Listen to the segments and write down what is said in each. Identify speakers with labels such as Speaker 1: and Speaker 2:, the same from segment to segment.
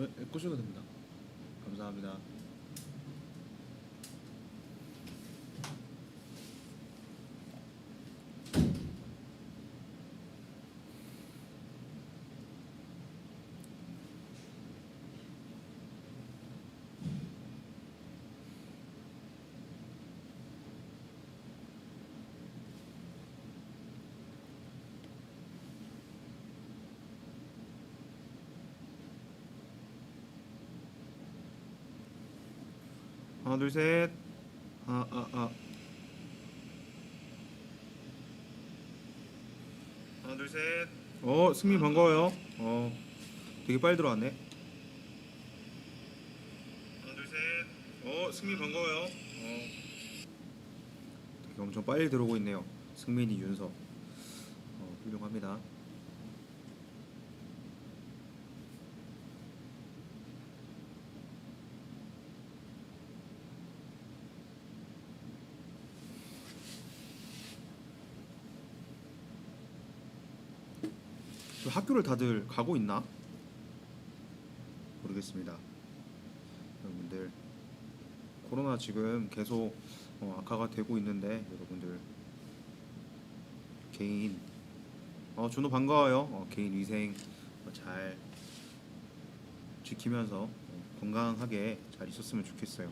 Speaker 1: 네, 끄셔도 됩니다. 감사합니다. 하나 둘 셋. 아 아 아. 하나 둘 셋. 어 승민 반가워요. 어 되게 빨리 들어왔네. 하나 둘 셋. 어 승민 반가워요. 어 되게 엄청 빨리 들어오고 있네요. 승민이 윤서. 어 훌륭합니다. 저 학교를 다들 가고 있나? 모르겠습니다. 여러분들 코로나 지금 계속 어, 악화가 되고 있는데 여러분들 개인 어 준호 반가워요. 어, 개인 위생 어, 잘 지키면서 어, 건강하게 잘 있었으면 좋겠어요.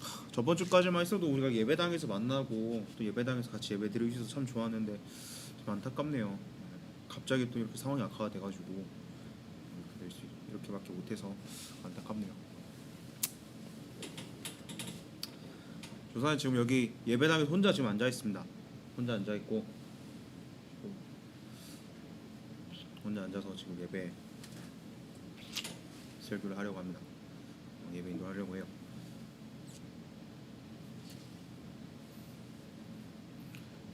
Speaker 1: 하, 저번 주까지만 했어도 우리가 예배당에서 만나고 또 예배당에서 같이 예배 드리고 있어서 참 좋았는데 좀 안타깝네요. 갑자기 또 이렇게 상황이 악화가 돼가지고 이렇게 될 수, 이렇게밖에 못해서 안타깝네요. 조사는 지금 여기 예배당에 혼자 지금 앉아 있습니다. 혼자 앉아 있고 혼자 앉아서 지금 예배 설교를 하려고 합니다. 어, 예배 인도 하려고 해요.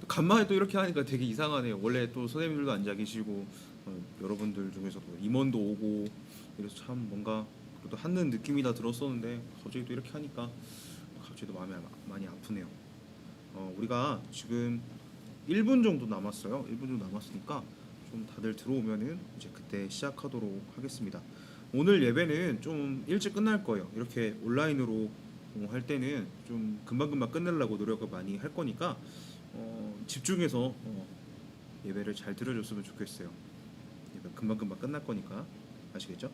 Speaker 1: 또 간만에 또 이렇게 하니까 되게 이상하네요. 원래 또 선생님들도 앉아 계시고 어, 여러분들 중에서도 임원도 오고 그래서 참 뭔가 그래도 하는 느낌이 다 들었었는데 갑자기 또 이렇게 하니까 갑자기 또 마음이 아- 많이 아프네요. 어, 우리가 지금 1분 정도 남았어요. 1분 정도 남았으니까 좀 다들 들어오면은 이제 그때 시작하도록 하겠습니다. 오늘 예배는 좀 일찍 끝날 거예요. 이렇게 온라인으로 어, 할 때는 좀 금방금방 끝내려고 노력을 많이 할 거니까 어, 집중해서 어, 예배를 잘 들어줬으면 좋겠어요. 예배 금방금방 끝날 거니까 아시겠죠?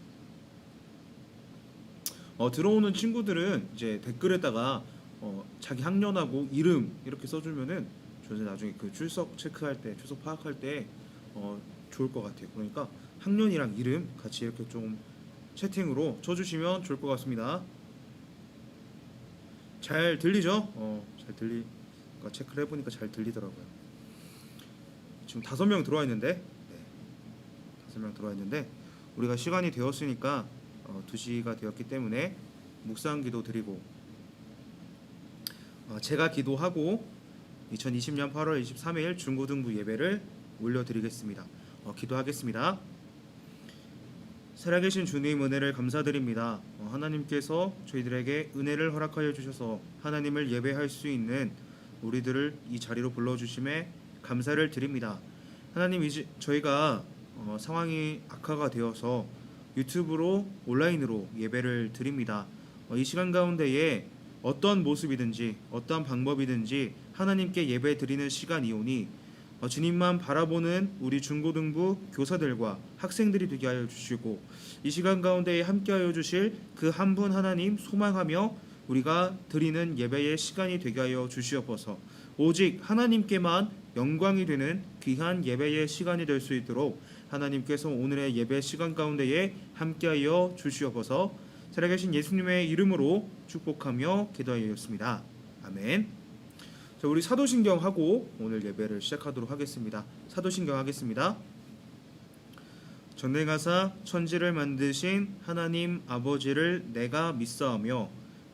Speaker 1: 어, 들어오는 친구들은 이제 댓글에다가 어, 자기 학년하고 이름 이렇게 써주면은 저는 나중에 그 출석 체크할 때 출석 파악할 때 어, 좋을 것 같아요. 그러니까 학년이랑 이름 같이 이렇게 좀 채팅으로 쳐주시면 좋을 것 같습니다. 잘 들리죠? 어, 잘 들리. 그러니까 체크를 해보니까 잘 들리더라고요. 지금 다섯 명 들어와 있는데, 네, 다섯 명 들어와 있는데 우리가 시간이 되었으니까 어, 2시가 되었기 때문에 묵상 기도 드리고 어, 제가 기도하고 2020년 8월 23일 중고등부 예배를 올려드리겠습니다. 어, 기도하겠습니다. 살아계신 주님 은혜를 감사드립니다. 어, 하나님께서 저희들에게 은혜를 허락하여 주셔서 하나님을 예배할 수 있는 우리들을 이 자리로 불러주심에 감사를 드립니다. 하나님 이제 저희가 어, 상황이 악화가 되어서 유튜브로 온라인으로 예배를 드립니다. 어, 이 시간 가운데에 어떤 모습이든지 어떠한 방법이든지 하나님께 예배 드리는 시간이오니 어, 주님만 바라보는 우리 중고등부 교사들과 학생들이 되게 하여 주시고 이 시간 가운데에 함께하여 주실 그 한 분 하나님 소망하며 우리가 드리는 예배의 시간이 되게 하여 주시옵소서 오직 하나님께만 영광이 되는 귀한 예배의 시간이 될 수 있도록 하나님께서 오늘의 예배 시간 가운데에 함께하여 주시옵소서 살아계신 예수님의 이름으로 축복하며 기도하였습니다 아멘. 자, 우리 사도신경 하고 오늘 예배를 시작하도록 하겠습니다. 사도신경 하겠습니다. 전능하사 천지를 만드신 하나님 아버지를 내가 믿사오며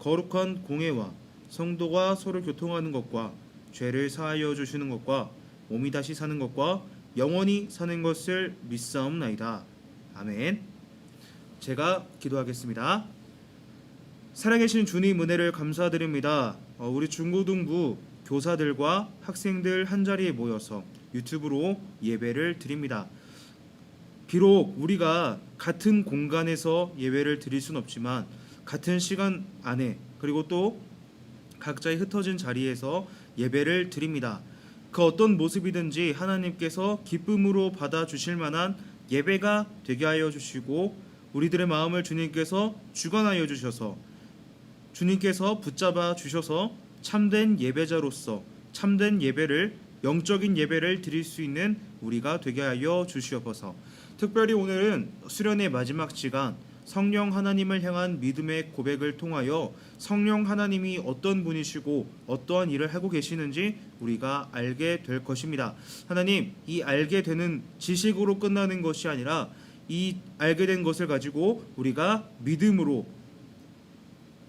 Speaker 1: 거룩한 공예와 성도가 서로 교통하는 것과 죄를 사하여 주시는 것과 몸이 다시 사는 것과 영원히 사는 것을 믿사옵나이다. 아멘. 제가 기도하겠습니다. 살아계신 주님 은혜를 감사드립니다. 어, 우리 중고등부 교사들과 학생들 한 자리에 모여서 유튜브로 예배를 드립니다. 비록 우리가 같은 공간에서 예배를 드릴 수는 없지만 같은 시간 안에 그리고 또 각자의 흩어진 자리에서 예배를 드립니다. 그 어떤 모습이든지 하나님께서 기쁨으로 받아 주실 만한 예배가 되게 하여 주시고 우리들의 마음을 주님께서 주관하여 주셔서 주님께서 붙잡아 주셔서 참된 예배자로서 참된 예배를 영적인 예배를 드릴 수 있는 우리가 되게 하여 주시옵소서. 특별히 오늘은 수련의 마지막 시간 성령 하나님을 향한 믿음의 고백을 통하여 성령 하나님이 어떤 분이시고 어떠한 일을 하고 계시는지 우리가 알게 될 것입니다. 하나님, 이 알게 되는 지식으로 끝나는 것이 아니라 이 알게 된 것을 가지고 우리가 믿음으로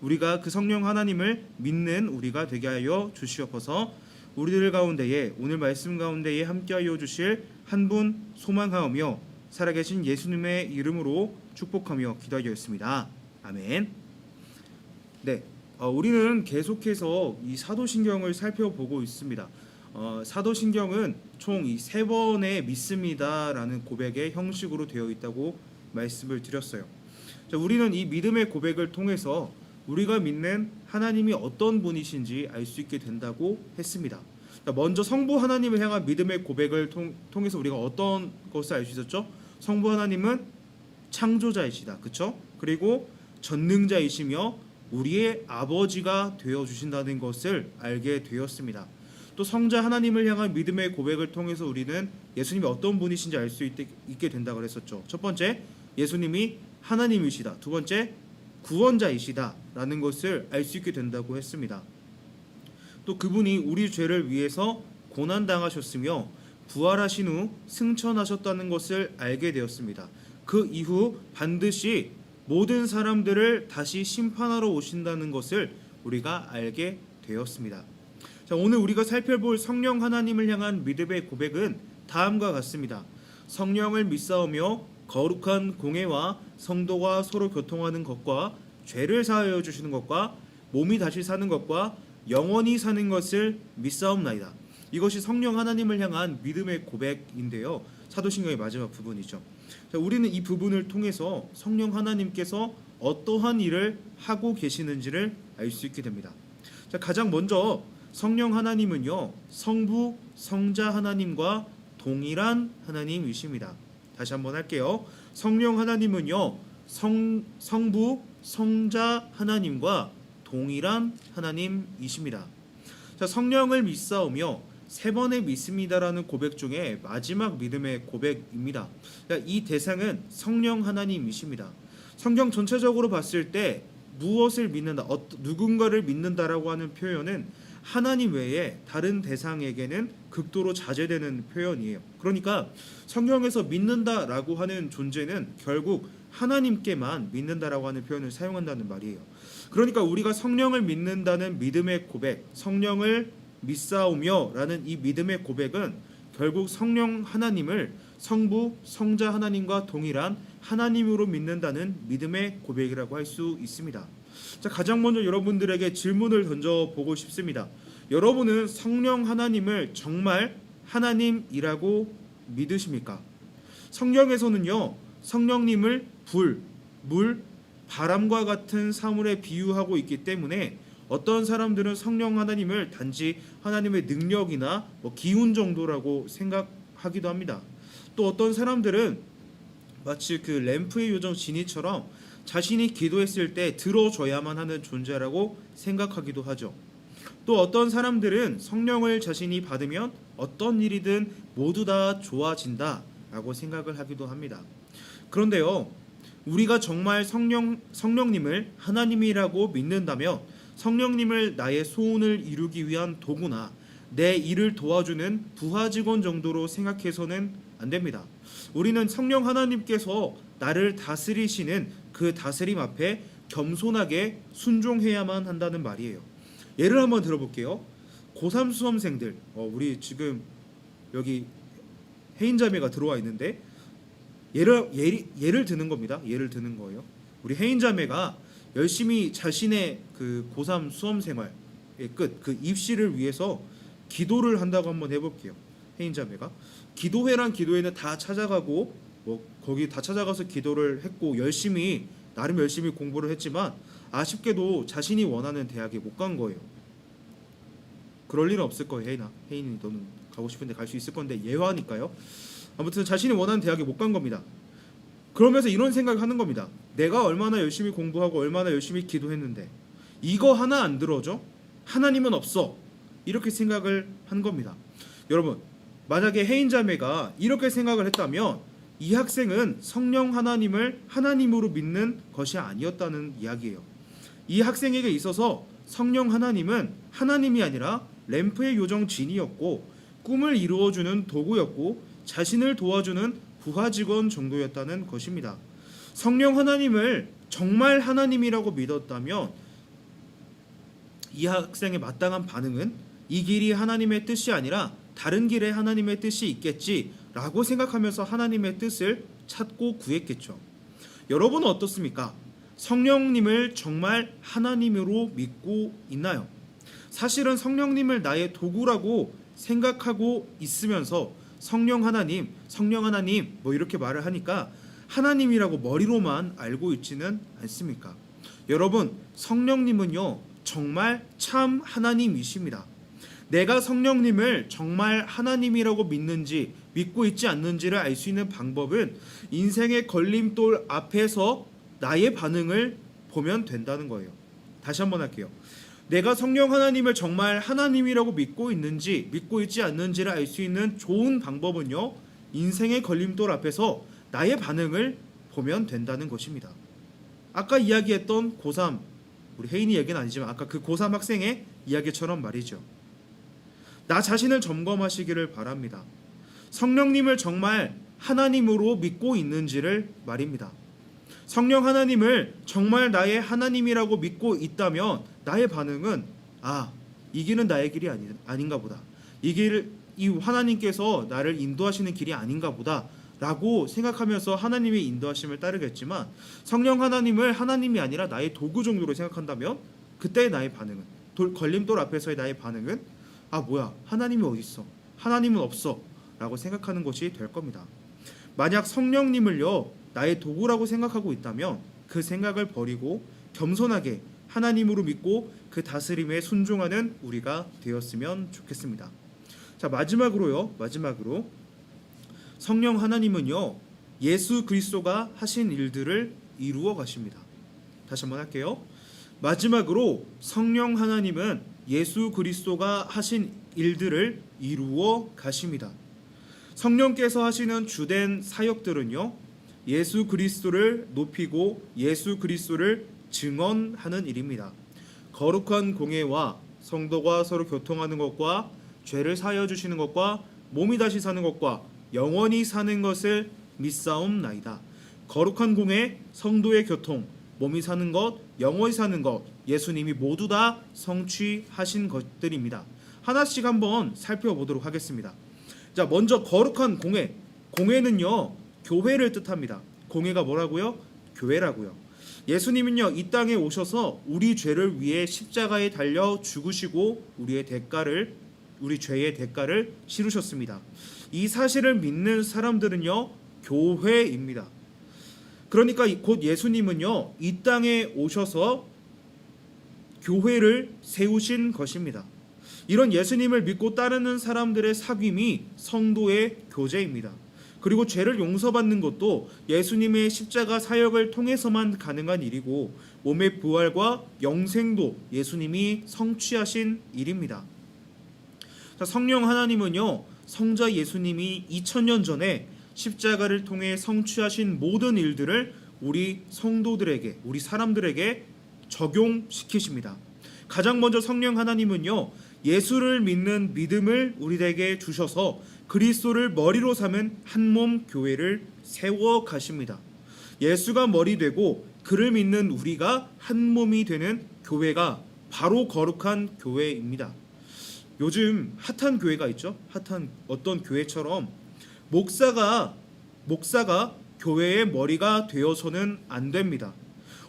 Speaker 1: 우리가 그 성령 하나님을 믿는 우리가 되게 하여 주시옵소서. 우리들 가운데에 오늘 말씀 가운데에 함께하여 주실 한 분 소망하오며 살아계신 예수님의 이름으로 축복하며 기도하였습니다. 아멘. 네, 어, 우리는 계속해서 이 사도신경을 살펴보고 있습니다. 어, 사도신경은 총 이 세 번의 믿습니다라는 고백의 형식으로 되어 있다고 말씀을 드렸어요. 자, 우리는 이 믿음의 고백을 통해서 우리가 믿는 하나님이 어떤 분이신지 알 수 있게 된다고 했습니다. 자, 먼저 성부 하나님을 향한 믿음의 고백을 통, 통해서 우리가 어떤 것을 알 수 있었죠? 성부 하나님은 창조자이시다. 그렇죠? 그리고 전능자이시며 우리의 아버지가 되어 주신다는 것을 알게 되었습니다. 또 성자 하나님을 향한 믿음의 고백을 통해서 우리는 예수님이 어떤 분이신지 알 수 있게 된다고 그랬었죠. 첫 번째, 예수님이 하나님이시다. 두 번째, 구원자이시다라는 것을 알 수 있게 된다고 했습니다. 또 그분이 우리 죄를 위해서 고난 당하셨으며 부활하신 후 승천하셨다는 것을 알게 되었습니다. 그 이후 반드시 모든 사람들을 다시 심판하러 오신다는 것을 우리가 알게 되었습니다. 자, 오늘 우리가 살펴볼 성령 하나님을 향한 믿음의 고백은 다음과 같습니다. 성령을 믿사오며 거룩한 공예와 성도가 서로 교통하는 것과 죄를 사하여 주시는 것과 몸이 다시 사는 것과 영원히 사는 것을 믿사옵나이다. 이것이 성령 하나님을 향한 믿음의 고백인데요. 사도신경의 마지막 부분이죠. 자, 우리는 이 부분을 통해서 성령 하나님께서 어떠한 일을 하고 계시는지를 알 수 있게 됩니다. 자, 가장 먼저 성령 하나님은요 성부 성자 하나님과 동일한 하나님이십니다. 다시 한번 할게요. 성령 하나님은요 성 성부 성자 하나님과 동일한 하나님이십니다. 자, 성령을 믿사오며 세 번의 믿습니다라는 고백 중에 마지막 믿음의 고백입니다. 그러니까 이 대상은 성령 하나님이십니다. 성경 전체적으로 봤을 때 무엇을 믿는다, 어, 누군가를 믿는다라고 하는 표현은 하나님 외에 다른 대상에게는 극도로 자제되는 표현이에요. 그러니까 성경에서 믿는다라고 하는 존재는 결국 하나님께만 믿는다라고 하는 표현을 사용한다는 말이에요. 그러니까 우리가 성령을 믿는다는 믿음의 고백, 성령을 믿사오며라는 이 믿음의 고백은 결국 성령 하나님을 성부, 성자 하나님과 동일한 하나님으로 믿는다는 믿음의 고백이라고 할 수 있습니다. 자, 가장 먼저 여러분들에게 질문을 던져 보고 싶습니다. 여러분은 성령 하나님을 정말 하나님이라고 믿으십니까? 성경에서는요, 성령님을 불, 물, 바람과 같은 사물에 비유하고 있기 때문에 어떤 사람들은 성령 하나님을 단지 하나님의 능력이나 뭐 기운 정도라고 생각하기도 합니다. 또 어떤 사람들은 마치 그 램프의 요정 지니처럼 자신이 기도했을 때 들어줘야만 하는 존재라고 생각하기도 하죠. 또 어떤 사람들은 성령을 자신이 받으면 어떤 일이든 모두 다 좋아진다 라고 생각을 하기도 합니다. 그런데요, 우리가 정말 성령 성령님을 하나님이라고 믿는다면 성령님을 나의 소원을 이루기 위한 도구나 내 일을 도와주는 부하 직원 정도로 생각해서는 안 됩니다. 우리는 성령 하나님께서 나를 다스리시는 그 다스림 앞에 겸손하게 순종해야만 한다는 말이에요. 예를 한번 들어볼게요. 고3 수험생들, 어, 우리 지금 여기 해인자매가 들어와 있는데 예를 예를 드는 겁니다. 예를 드는 거예요. 우리 해인자매가 열심히 자신의 그 고3 수험 생활의 끝, 그 입시를 위해서 기도를 한다고 한번 해볼게요. 해인자매가 기도회란 기도회는 다 찾아가고 뭐 거기 다 찾아가서 기도를 했고 열심히 나름 열심히 공부를 했지만 아쉽게도 자신이 원하는 대학에 못 간 거예요. 그럴 일은 없을 거예요, 혜인아. 혜인이 너는 가고 싶은데 갈 수 있을 건데 예화니까요. 아무튼 자신이 원하는 대학에 못 간 겁니다. 그러면서 이런 생각을 하는 겁니다. 내가 얼마나 열심히 공부하고 얼마나 열심히 기도했는데 이거 하나 안 들어줘? 하나님은 없어. 이렇게 생각을 한 겁니다. 여러분, 만약에 해인 자매가 이렇게 생각을 했다면 이 학생은 성령 하나님을 하나님으로 믿는 것이 아니었다는 이야기예요. 이 학생에게 있어서 성령 하나님은 하나님이 아니라 램프의 요정 진이었고 꿈을 이루어주는 도구였고 자신을 도와주는 부하 직원 정도였다는 것입니다. 성령 하나님을 정말 하나님이라고 믿었다면 이 학생의 마땅한 반응은 이 길이 하나님의 뜻이 아니라 다른 길에 하나님의 뜻이 있겠지라고 생각하면서 하나님의 뜻을 찾고 구했겠죠. 여러분은 어떻습니까? 성령님을 정말 하나님으로 믿고 있나요? 사실은 성령님을 나의 도구라고 생각하고 있으면서 성령 하나님, 성령 하나님 뭐 이렇게 말을 하니까 하나님이라고 머리로만 알고 있지는 않습니까? 여러분, 성령님은요, 정말 참 하나님이십니다. 내가 성령님을 정말 하나님이라고 믿는지 믿고 있지 않는지를 알 수 있는 방법은 인생의 걸림돌 앞에서 나의 반응을 보면 된다는 거예요. 다시 한번 할게요. 내가 성령 하나님을 정말 하나님이라고 믿고 있는지 믿고 있지 않는지를 알 수 있는 좋은 방법은요. 인생의 걸림돌 앞에서 나의 반응을 보면 된다는 것입니다. 아까 이야기했던 고3 우리 혜인이 얘기는 아니지만 아까 그 고3 학생의 이야기처럼 말이죠. 나 자신을 점검하시기를 바랍니다. 성령님을 정말 하나님으로 믿고 있는지를 말입니다. 성령 하나님을 정말 나의 하나님이라고 믿고 있다면 나의 반응은 아, 이 길은 나의 길이 아니, 아닌가 보다. 이 길, 이 하나님께서 나를 인도하시는 길이 아닌가 보다. 라고 생각하면서 하나님의 인도하심을 따르겠지만 성령 하나님을 하나님이 아니라 나의 도구 정도로 생각한다면 그때 나의 반응은 돌, 걸림돌 앞에서의 나의 반응은 아 뭐야 하나님이 어디 있어? 하나님은 없어 라고 생각하는 것이 될 겁니다. 만약 성령님을요 나의 도구라고 생각하고 있다면 그 생각을 버리고 겸손하게 하나님으로 믿고 그 다스림에 순종하는 우리가 되었으면 좋겠습니다. 자 마지막으로요 마지막으로 성령 하나님은요 예수 그리스도가 하신 일들을 이루어 가십니다. 다시 한번 할게요. 마지막으로 성령 하나님은 예수 그리스도가 하신 일들을 이루어 가십니다. 성령께서 하시는 주된 사역들은요 예수 그리스도를 높이고 예수 그리스도를 증언하는 일입니다. 거룩한 공예와 성도가 서로 교통하는 것과 죄를 사여 주시는 것과 몸이 다시 사는 것과 영원히 사는 것을 믿사옵나이다. 거룩한 공예, 성도의 교통, 몸이 사는 것, 영원히 사는 것, 예수님이 모두 다 성취하신 것들입니다. 하나씩 한번 살펴보도록 하겠습니다. 자, 먼저 거룩한 공예. 공예는요, 교회를 뜻합니다. 공예가 뭐라고요? 교회라고요. 예수님은요, 이 땅에 오셔서 우리 죄를 위해 십자가에 달려 죽으시고 우리의 대가를 우리 죄의 대가를 치르셨습니다. 이 사실을 믿는 사람들은요 교회입니다. 그러니까 곧 예수님은요 이 땅에 오셔서 교회를 세우신 것입니다. 이런 예수님을 믿고 따르는 사람들의 사귐이 성도의 교제입니다. 그리고 죄를 용서받는 것도 예수님의 십자가 사역을 통해서만 가능한 일이고 몸의 부활과 영생도 예수님이 성취하신 일입니다. 성령 하나님은요 성자 예수님이 2000년 전에 십자가를 통해 성취하신 모든 일들을 우리 성도들에게 우리 사람들에게 적용시키십니다. 가장 먼저 성령 하나님은요 예수를 믿는 믿음을 우리에게 주셔서 그리스도를 머리로 삼은 한 몸 교회를 세워 가십니다. 예수가 머리 되고 그를 믿는 우리가 한 몸이 되는 교회가 바로 거룩한 교회입니다. 요즘 핫한 교회가 있죠. 핫한 어떤 교회처럼 목사가 목사가 교회의 머리가 되어서는 안 됩니다.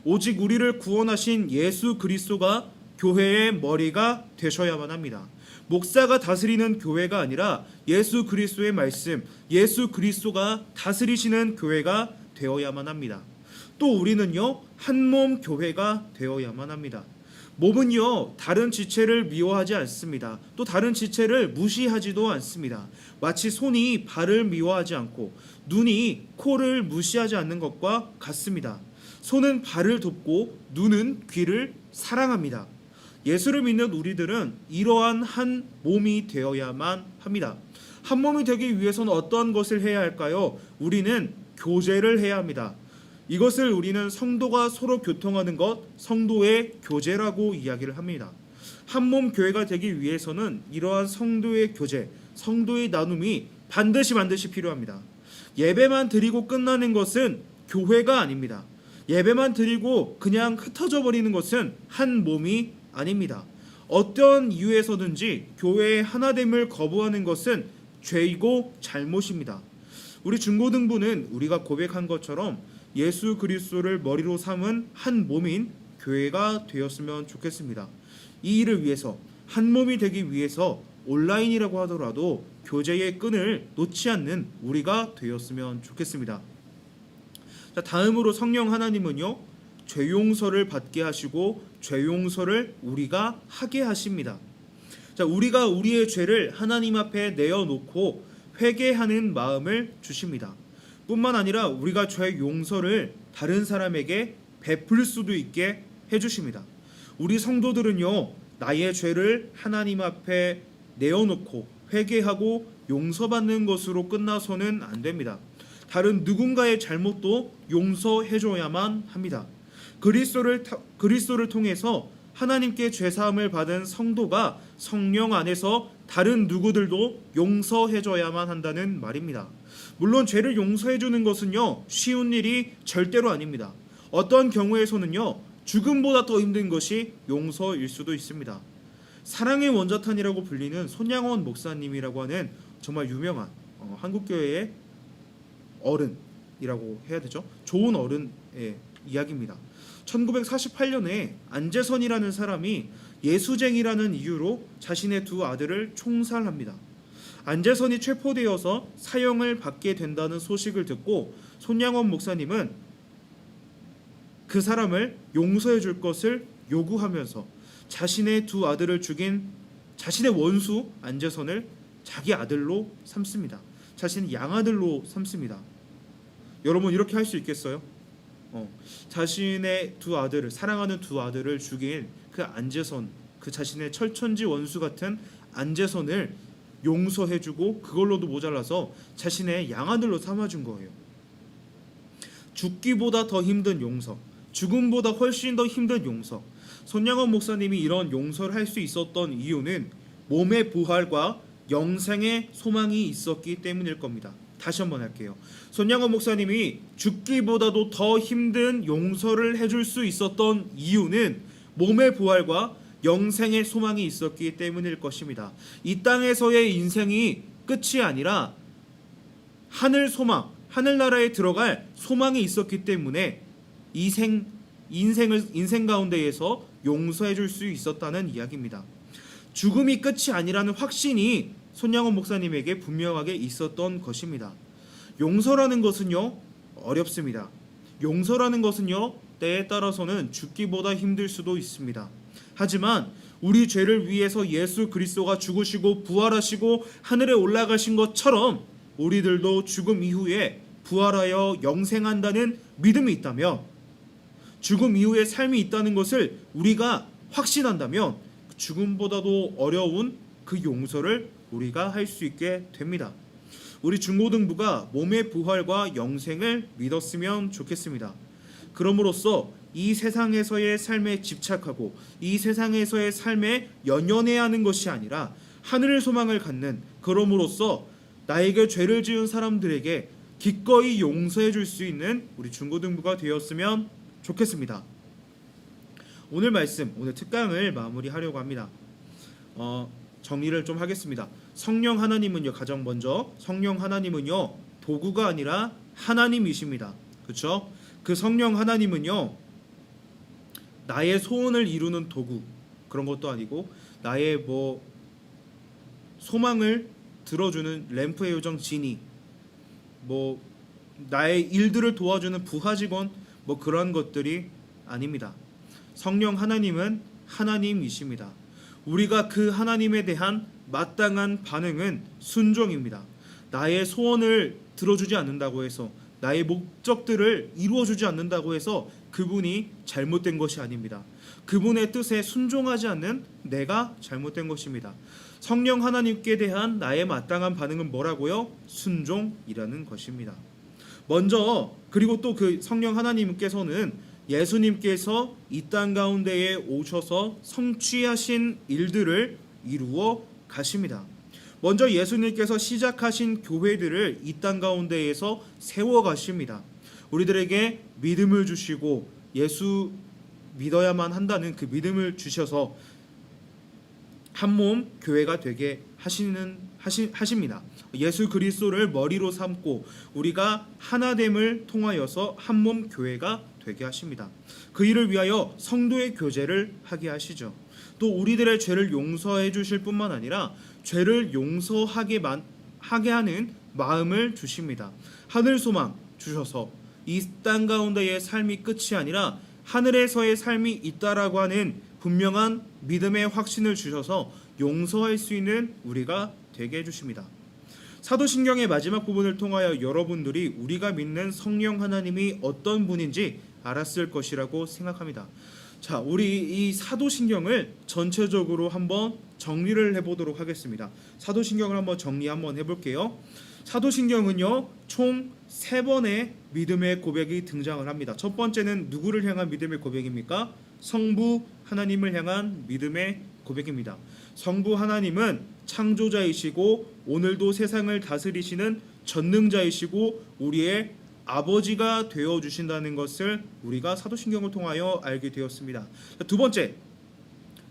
Speaker 1: 오직 우리를 구원하신 예수 그리스도가 교회의 머리가 되셔야만 합니다. 목사가 다스리는 교회가 아니라 예수 그리스도의 말씀, 예수 그리스도가 다스리시는 교회가 되어야만 합니다. 또 우리는요, 한 몸 교회가 되어야만 합니다. 몸은요, 다른 지체를 미워하지 않습니다. 또 다른 지체를 무시하지도 않습니다. 마치 손이 발을 미워하지 않고 눈이 코를 무시하지 않는 것과 같습니다. 손은 발을 돕고 눈은 귀를 사랑합니다. 예수를 믿는 우리들은 이러한 한 몸이 되어야만 합니다. 한 몸이 되기 위해서는 어떠한 것을 해야 할까요? 우리는 교제를 해야 합니다. 이것을 우리는 성도가 서로 교통하는 것, 성도의 교제라고 이야기를 합니다. 한 몸 교회가 되기 위해서는 이러한 성도의 교제, 성도의 나눔이 반드시 반드시 필요합니다. 예배만 드리고 끝나는 것은 교회가 아닙니다. 예배만 드리고 그냥 흩어져 버리는 것은 한 몸이 아닙니다. 어떤 이유에서든지 교회의 하나됨을 거부하는 것은 죄이고 잘못입니다. 우리 중고등부는 우리가 고백한 것처럼 예수 그리스도를 머리로 삼은 한 몸인 교회가 되었으면 좋겠습니다. 이 일을 위해서 한 몸이 되기 위해서 온라인이라고 하더라도 교제의 끈을 놓지 않는 우리가 되었으면 좋겠습니다. 자, 다음으로 성령 하나님은요. 죄 용서를 받게 하시고 죄 용서를 우리가 하게 하십니다. 자, 우리가 우리의 죄를 하나님 앞에 내어 놓고 회개하는 마음을 주십니다. 뿐만 아니라 우리가 죄 용서를 다른 사람에게 베풀 수도 있게 해 주십니다. 우리 성도들은요. 나의 죄를 하나님 앞에 내어 놓고 회개하고 용서받는 것으로 끝나서는 안 됩니다. 다른 누군가의 잘못도 용서해 줘야만 합니다. 그리스도를 타- 그리스도를 통해서 하나님께 죄 사함을 받은 성도가 성령 안에서 다른 누구들도 용서해 줘야만 한다는 말입니다. 물론 죄를 용서해 주는 것은요 쉬운 일이 절대로 아닙니다. 어떤 경우에서는요 죽음보다 더 힘든 것이 용서일 수도 있습니다. 사랑의 원자탄이라고 불리는 손양원 목사님이라고 하는 정말 유명한 어, 한국교회의 어른이라고 해야 되죠. 좋은 어른의 이야기입니다. 1948년에 안재선이라는 사람이 예수쟁이라는 이유로 자신의 두 아들을 총살합니다. 안재선이 체포되어서 사형을 받게 된다는 소식을 듣고 손양원 목사님은 그 사람을 용서해 줄 것을 요구하면서 자신의 두 아들을 죽인 자신의 원수 안재선을 자기 아들로 삼습니다. 자신의 양아들로 삼습니다. 여러분 이렇게 할 수 있겠어요? 어, 자신의 두 아들을 사랑하는 두 아들을 죽인 그 안재선 그 자신의 철천지 원수 같은 안재선을 용서해주고 그걸로도 모자라서 자신의 양아들로 삼아준 거예요. 죽기보다 더 힘든 용서, 죽음보다 훨씬 더 힘든 용서. 손양원 목사님이 이런 용서를 할 수 있었던 이유는 몸의 부활과 영생의 소망이 있었기 때문일 겁니다. 다시 한번 할게요. 손양원 목사님이 죽기보다도 더 힘든 용서를 해줄 수 있었던 이유는 몸의 부활과 영생의 소망이 있었기 때문일 것입니다. 이 땅에서의 인생이 끝이 아니라 하늘 소망, 하늘나라에 들어갈 소망이 있었기 때문에 이생 인생을 인생 가운데에서 용서해 줄 수 있었다는 이야기입니다. 죽음이 끝이 아니라는 확신이 손양원 목사님에게 분명하게 있었던 것입니다. 용서라는 것은요 어렵습니다. 용서라는 것은요 때에 따라서는 죽기보다 힘들 수도 있습니다. 하지만 우리 죄를 위해서 예수 그리스도가 죽으시고 부활하시고 하늘에 올라가신 것처럼 우리들도 죽음 이후에 부활하여 영생한다는 믿음이 있다면 죽음 이후에 삶이 있다는 것을 우리가 확신한다면 죽음보다도 어려운 그 용서를 우리가 할 수 있게 됩니다. 우리 중고등부가 몸의 부활과 영생을 믿었으면 좋겠습니다. 그럼으로써 이 세상에서의 삶에 집착하고 이 세상에서의 삶에 연연해야 하는 것이 아니라 하늘의 소망을 갖는 그럼으로써 나에게 죄를 지은 사람들에게 기꺼이 용서해 줄 수 있는 우리 중고등부가 되었으면 좋겠습니다. 오늘 말씀, 오늘 특강을 마무리하려고 합니다. 어, 정리를 좀 하겠습니다. 성령 하나님은요, 가장 먼저 성령 하나님은요 도구가 아니라 하나님이십니다. 그렇죠? 그 성령 하나님은요 나의 소원을 이루는 도구 그런 것도 아니고 나의 뭐 소망을 들어주는 램프의 요정 지니 뭐 나의 일들을 도와주는 부하 직원 뭐 그런 것들이 아닙니다. 성령 하나님은 하나님이십니다. 우리가 그 하나님에 대한 마땅한 반응은 순종입니다. 나의 소원을 들어주지 않는다고 해서 나의 목적들을 이루어주지 않는다고 해서 그분이 잘못된 것이 아닙니다. 그분의 뜻에 순종하지 않는 내가 잘못된 것입니다. 성령 하나님께 대한 나의 마땅한 반응은 뭐라고요? 순종이라는 것입니다. 먼저 그리고 또 그 성령 하나님께서는 예수님께서 이 땅 가운데에 오셔서 성취하신 일들을 이루어 가십니다. 먼저 예수님께서 시작하신 교회들을 이 땅 가운데에서 세워 가십니다. 우리들에게 믿음을 주시고 예수 믿어야만 한다는 그 믿음을 주셔서 한 몸 교회가 되게 하시는 하시, 하십니다. 예수 그리스도를 머리로 삼고 우리가 하나됨을 통하여서 한 몸 교회가 되게 하십니다. 그 일을 위하여 성도의 교제를 하게 하시죠. 또 우리들의 죄를 용서해 주실 뿐만 아니라 죄를 용서하게만 하게 하는 마음을 주십니다. 하늘 소망 주셔서 이 땅 가운데의 삶이 끝이 아니라 하늘에서의 삶이 있다라고 하는 분명한 믿음의 확신을 주셔서 용서할 수 있는 우리가 되게 해 주십니다. 사도신경의 마지막 부분을 통하여 여러분들이 우리가 믿는 성령 하나님이 어떤 분인지 알았을 것이라고 생각합니다. 자, 우리 이 사도신경을 전체적으로 한번 정리를 해보도록 하겠습니다. 사도신경을 한번 정리 한번 해볼게요. 사도신경은요 총 세 번의 믿음의 고백이 등장을 합니다. 첫 번째는 누구를 향한 믿음의 고백입니까? 성부 하나님을 향한 믿음의 고백입니다. 성부 하나님은 창조자이시고 오늘도 세상을 다스리시는 전능자이시고 우리의 아버지가 되어 주신다는 것을 우리가 사도신경을 통하여 알게 되었습니다. 두 번째,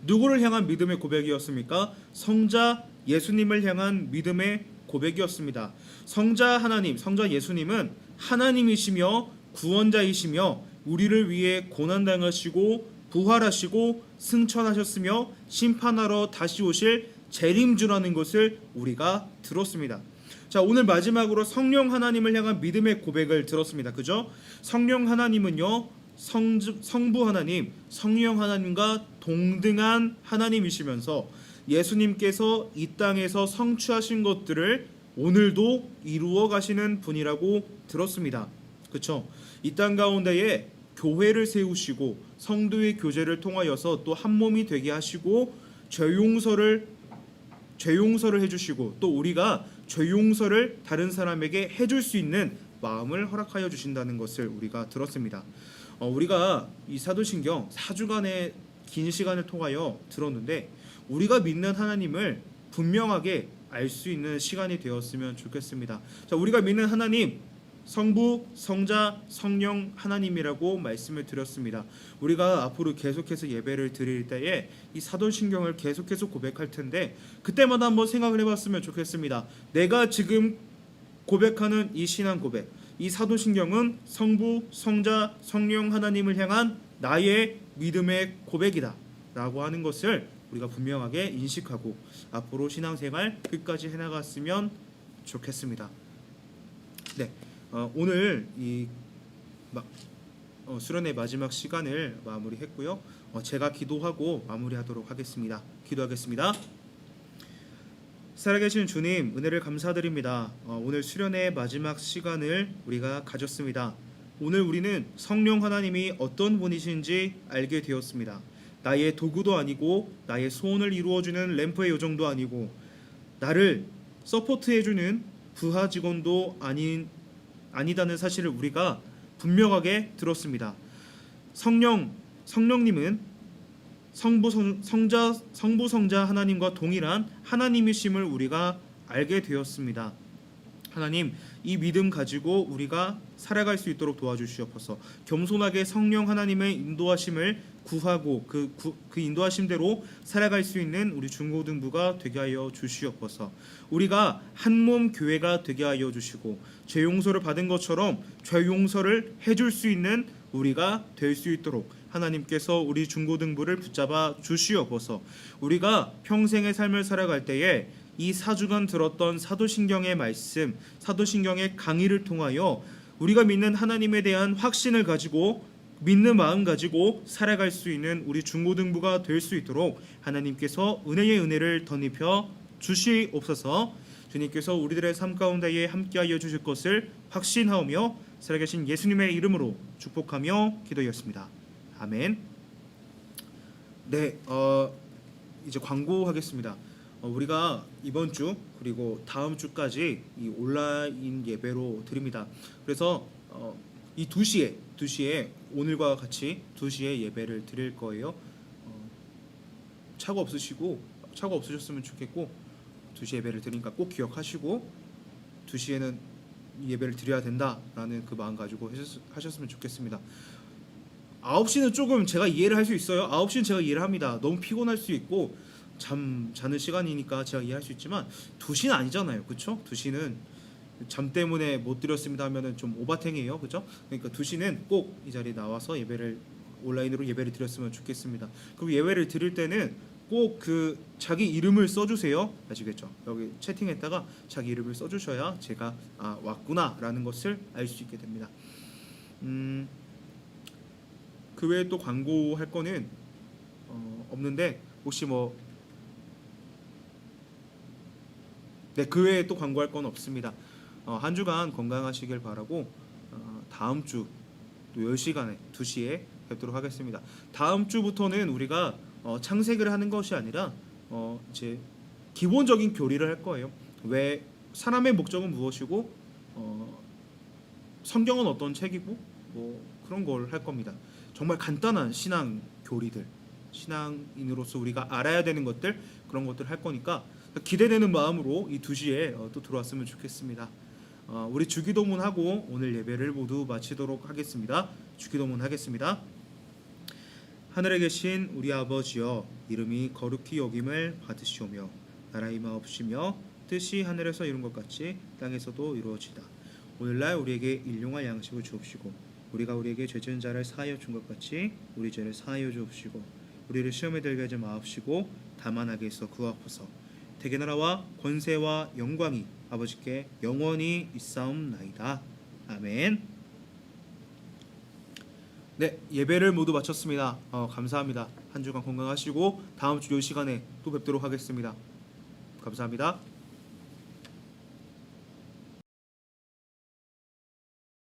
Speaker 1: 누구를 향한 믿음의 고백이었습니까? 성자 예수님을 향한 믿음의 고백이었습니다. 성자 하나님, 성자 예수님은 하나님이시며 구원자이시며 우리를 위해 고난 당하시고 부활하시고 승천하셨으며 심판하러 다시 오실 재림주라는 것을 우리가 들었습니다. 자, 오늘 마지막으로 성령 하나님을 향한 믿음의 고백을 들었습니다. 그죠? 성령 하나님은요. 성, 성부 하나님, 성령 하나님과 동등한 하나님이시면서 예수님께서 이 땅에서 성취하신 것들을 오늘도 이루어 가시는 분이라고 들었습니다. 그렇죠? 이 땅 가운데에 교회를 세우시고 성도의 교제를 통하여서 또 한 몸이 되게 하시고 죄 용서를 죄 용서를 해 주시고 또 우리가 죄 용서를 다른 사람에게 해줄 수 있는 마음을 허락하여 주신다는 것을 우리가 들었습니다. 어, 우리가 이 사도신경 4주간의 긴 시간을 통하여 들었는데 우리가 믿는 하나님을 분명하게 알 수 있는 시간이 되었으면 좋겠습니다. 자, 우리가 믿는 하나님 성부, 성자, 성령 하나님이라고 말씀을 드렸습니다. 우리가 앞으로 계속해서 예배를 드릴 때에 이 사도신경을 계속해서 고백할 텐데 그때마다 한번 생각을 해봤으면 좋겠습니다. 내가 지금 고백하는 이 신앙 고백, 이 사도신경은 성부, 성자, 성령 하나님을 향한 나의 믿음의 고백이다 라고 하는 것을 우리가 분명하게 인식하고 앞으로 신앙생활 끝까지 해나갔으면 좋겠습니다. 네. 어, 오늘 이 마, 어, 수련의 마지막 시간을 마무리했고요. 어, 제가 기도하고 마무리하도록 하겠습니다. 기도하겠습니다. 살아계신 주님 은혜를 감사드립니다. 어, 오늘 수련의 마지막 시간을 우리가 가졌습니다. 오늘 우리는 성령 하나님이 어떤 분이신지 알게 되었습니다. 나의 도구도 아니고 나의 소원을 이루어주는 램프의 요정도 아니고 나를 서포트해주는 부하 직원도 아닌 아니다는 사실을 우리가 분명하게 들었습니다. 성령 성령님은 성부 성, 성자 성부 성자 하나님과 동일한 하나님이심을 우리가 알게 되었습니다. 하나님 이 믿음 가지고 우리가 살아갈 수 있도록 도와주시옵소서. 겸손하게 성령 하나님의 인도하심을 구하고 그, 구, 그 인도하심대로 살아갈 수 있는 우리 중고등부가 되게 하여 주시옵소서. 우리가 한 몸 교회가 되게 하여 주시고 죄 용서를 받은 것처럼 죄 용서를 해줄 수 있는 우리가 될 수 있도록 하나님께서 우리 중고등부를 붙잡아 주시옵소서. 우리가 평생의 삶을 살아갈 때에 이 사주간 들었던 사도신경의 말씀, 사도신경의 강의를 통하여 우리가 믿는 하나님에 대한 확신을 가지고 믿는 마음 가지고 살아갈 수 있는 우리 중고등부가 될 수 있도록 하나님께서 은혜의 은혜를 덧입혀 주시옵소서. 주님께서 우리들의 삶 가운데에 함께하여 주실 것을 확신하오며 살아계신 예수님의 이름으로 축복하며 기도했습니다. 아멘. 네, 어, 이제 광고하겠습니다. 어, 우리가 이번 주 그리고 다음 주까지 이 온라인 예배로 드립니다. 그래서 어, 이 2시에 2시에 오늘과 같이 2시에 예배를 드릴 거예요. 어, 차가 없으시고 차가 없으셨으면 좋겠고 2시 예배를 드리니까 꼭 기억하시고 2시에는 예배를 드려야 된다라는 그 마음 가지고 하셨, 하셨으면 좋겠습니다. 9시는 조금 제가 이해를 할 수 있어요. 9시는 제가 이해를 합니다. 너무 피곤할 수 있고 잠 자는 시간이니까 제가 이해할 수 있지만 2시는 아니잖아요. 그렇죠? 2시는 잠 때문에 못 드렸습니다 하면은 좀 오바탱이에요. 그렇죠? 그러니까 2시는 꼭 이 자리에 나와서 예배를 온라인으로 예배를 드렸으면 좋겠습니다. 그리고 예배를 드릴 때는 꼭 그 자기 이름을 써주세요. 아시겠죠? 여기 채팅에다가 자기 이름을 써주셔야 제가 아 왔구나라는 것을 알 수 있게 됩니다. 음, 그 외에 또 광고할 거는 어, 없는데 혹시 뭐 네, 그 외에 또 광고할 건 없습니다. 어, 한 주간 건강하시길 바라고 어, 다음 주 또 10시간에 2시에 뵙도록 하겠습니다. 다음 주부터는 우리가 어, 창세기를 하는 것이 아니라 어, 이제 기본적인 교리를 할 거예요. 왜 사람의 목적은 무엇이고 어, 성경은 어떤 책이고 뭐 그런 걸 할 겁니다. 정말 간단한 신앙 교리들, 신앙인으로서 우리가 알아야 되는 것들 그런 것들 할 거니까 기대되는 마음으로 이 2시에 어, 또 들어왔으면 좋겠습니다. 어, 우리 주기도문 하고 오늘 예배를 모두 마치도록 하겠습니다. 주기도문 하겠습니다. 하늘에 계신 우리 아버지여 이름이 거룩히 여김을 받으시오며 나라의 마옵시며 뜻이 하늘에서 이룬 것 같이 땅에서도 이루어지다. 오늘날 우리에게 일용할 양식을 주옵시고 우리가 우리에게 죄진 자를 사하여 준 것 같이 우리 죄를 사하여 주옵시고 우리를 시험에 들게 하지 마옵시고 다만 악에서 구하옵소서. 대개 나라와 권세와 영광이 아버지께 영원히 있사옵나이다. 아멘. 네, 예배를 모두 마쳤습니다. 어, 감사합니다. 한 주간 건강하시고 다음 주 이 시간에 또 뵙도록 하겠습니다. 감사합니다.